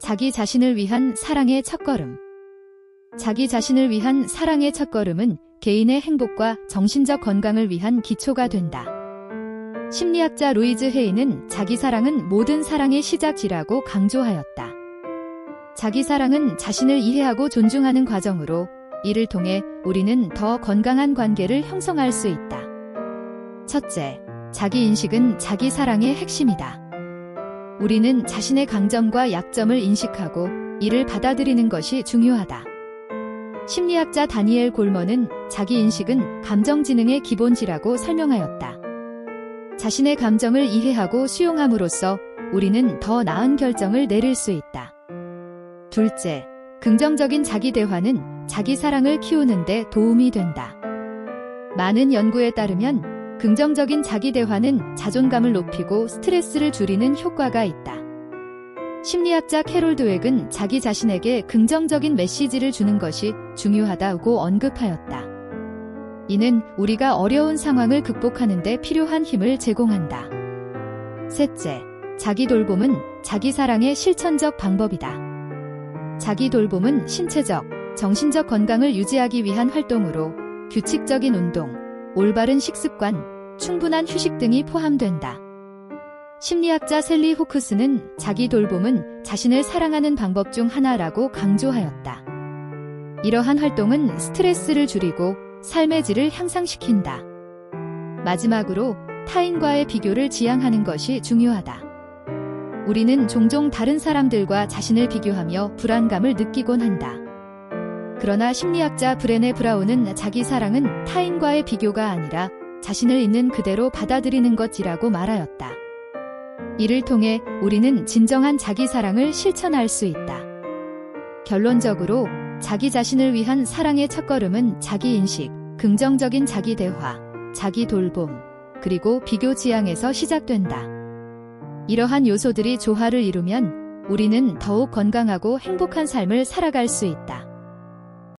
자기 자신을 위한 사랑의 첫걸음. 자기 자신을 위한 사랑의 첫걸음은 개인의 행복과 정신적 건강을 위한 기초가 된다. 심리학자 루이즈 헤이는 자기 사랑은 모든 사랑의 시작이라고 강조하였다. 자기 사랑은 자신을 이해하고 존중하는 과정으로 이를 통해 우리는 더 건강한 관계를 형성할 수 있다. 첫째, 자기 인식은 자기 사랑의 핵심이다. 우리는 자신의 강점과 약점을 인식하고 이를 받아들이는 것이 중요하다. 심리학자 다니엘 골먼은 자기 인식은 감정지능의 기본지라고 설명하였다. 자신의 감정을 이해하고 수용함으로써 우리는 더 나은 결정을 내릴 수 있다. 둘째, 긍정적인 자기 대화는 자기 사랑을 키우는데 도움이 된다. 많은 연구에 따르면 긍정적인 자기 대화는 자존감을 높이고 스트레스를 줄이는 효과가 있다. 심리학자 캐롤 드웩은 자기 자신에게 긍정적인 메시지를 주는 것이 중요하다고 언급하였다. 이는 우리가 어려운 상황을 극복하는 데 필요한 힘을 제공한다. 셋째, 자기 돌봄은 자기 사랑의 실천적 방법이다. 자기 돌봄은 신체적, 정신적 건강을 유지하기 위한 활동으로 규칙적인 운동, 올바른 식습관, 충분한 휴식 등이 포함된다. 심리학자 셀리 호크스는 자기 돌봄은 자신을 사랑하는 방법 중 하나라고 강조하였다. 이러한 활동은 스트레스를 줄이고 삶의 질을 향상시킨다. 마지막으로 타인과의 비교를 지양하는 것이 중요하다. 우리는 종종 다른 사람들과 자신을 비교하며 불안감을 느끼곤 한다. 그러나 심리학자 브레네 브라운은 자기 사랑은 타인과의 비교가 아니라 자신을 있는 그대로 받아들이는 것이라고 말하였다. 이를 통해 우리는 진정한 자기 사랑을 실천할 수 있다. 결론적으로 자기 자신을 위한 사랑의 첫걸음은 자기 인식, 긍정적인 자기 대화, 자기 돌봄, 그리고 비교 지향에서 시작된다. 이러한 요소들이 조화를 이루면 우리는 더욱 건강하고 행복한 삶을 살아갈 수 있다.